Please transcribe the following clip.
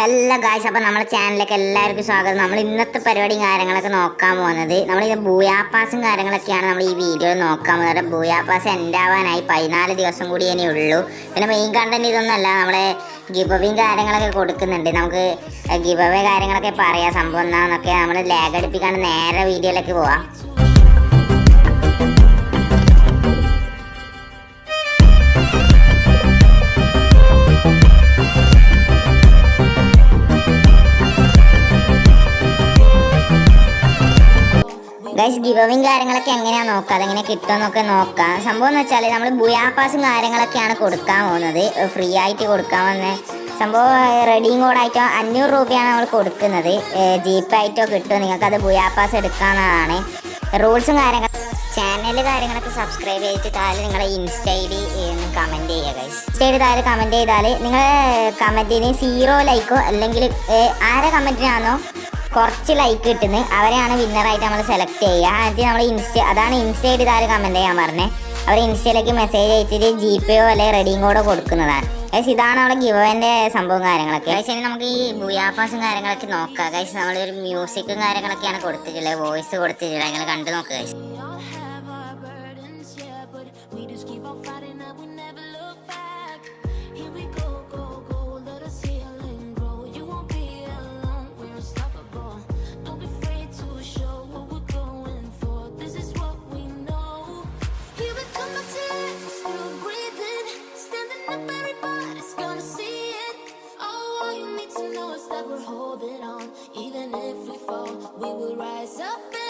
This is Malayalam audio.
ഹലോ ഗായ്സ് അപ്പോൾ നമ്മുടെ ചാനലിലേക്ക് എല്ലാവർക്കും സ്വാഗതം. നമ്മൾ ഇന്നത്തെ പരിപാടിയും കാര്യങ്ങളൊക്കെ നോക്കാൻ പോകുന്നത് നമ്മൾ ഇത് ബൂയാപ്പാസും കാര്യങ്ങളൊക്കെയാണ് നമ്മൾ ഈ വീഡിയോയിൽ നോക്കാൻ പോകുന്നത്. ബൂയാപ്പാസ് എൻഡാവാനായി പതിനാല് ദിവസം കൂടി ഇനി ഉള്ളൂ. പിന്നെ മെയിൻ കണ്ടന്റ് ഇതൊന്നല്ല നമ്മളെ ഗിബവിയും കാര്യങ്ങളൊക്കെ കൊടുക്കുന്നുണ്ട്. നമുക്ക് ഗിബവേ കാര്യങ്ങളൊക്കെ പറയാം. സംഭവം എന്താണെന്നൊക്കെ നമ്മൾ ലാഗ് അടുപ്പിക്കാണ്ട് നേരെ വീഡിയോയിലേക്ക് പോവാം. ഗൈസ് ഗിവവിങ് കാര്യങ്ങളൊക്കെ എങ്ങനെയാണ് നോക്കുക? അതെങ്ങനെ കിട്ടുമെന്നൊക്കെ നോക്കാം സംഭവം എന്ന് വെച്ചാൽ നമ്മൾ ബുയാപ്പാസും കാര്യങ്ങളൊക്കെയാണ് കൊടുക്കാൻ പോകുന്നത്. ഫ്രീ ആയിട്ട് കൊടുക്കാൻ വന്ന. സംഭവം റെഡിയും കോഡായിട്ടോ അഞ്ഞൂറ് രൂപയാണ് നമ്മൾ കൊടുക്കുന്നത്. ജീപ്പ് ആയിട്ടോ കിട്ടും. നിങ്ങൾക്കത് ബുയാപ്പാസ് എടുക്കാവുന്നതാണ് റൂൾസും കാര്യങ്ങൾ ചാനൽ കാര്യങ്ങളൊക്കെ സബ്സ്ക്രൈബ് ചെയ്തിട്ട് താഴെ നിങ്ങളെ ഇൻസ്റ്റ ഐ ഡി കമന്റ് ചെയ്യുക ഗൈസ് ഇൻസ്റ്റ ഐ ഡി താഴെ കമന്റ് ചെയ്താൽ നിങ്ങൾ കമന്റിന് സീറോ ലൈക്കോ അല്ലെങ്കിൽ ആരെ കമന്റിനാണോ കുറച്ച് ലൈക്ക് കിട്ടുന്നത് അവരെയാണ് വിന്നറായിട്ട് നമ്മൾ സെലക്ട് ചെയ്യുക. എന്നിട്ട് നമ്മൾ ഇൻസ്റ്റ അതാണ് ഇൻസ്റ്റ ഇതാര് കമന്റ് ചെയ്യാൻ പറഞ്ഞത് അവർ ഇൻസ്റ്റയിലേക്ക് മെസ്സേജ് അയച്ചിട്ട് ജി പേയോ അല്ലെങ്കിൽ റെഡിയും കോഡോ കൊടുക്കുന്നതാണ്. ഗൈസ് ഇതാണ് നമ്മുടെ ഗിവന്റെ സംഭവം കാര്യങ്ങളൊക്കെ. ഗൈസ് നമുക്ക് ഈ ബുയാപ്പാസും കാര്യങ്ങളൊക്കെ നോക്കാം. ഗൈസ് നമ്മളൊരു മ്യൂസിക്കും കാര്യങ്ങളൊക്കെയാണ് കൊടുത്തിട്ടുള്ളത്. വോയിസ് കൊടുത്തിട്ടുള്ളത്. നിങ്ങൾ കണ്ടു നോക്കുക ഗൈസ് rise up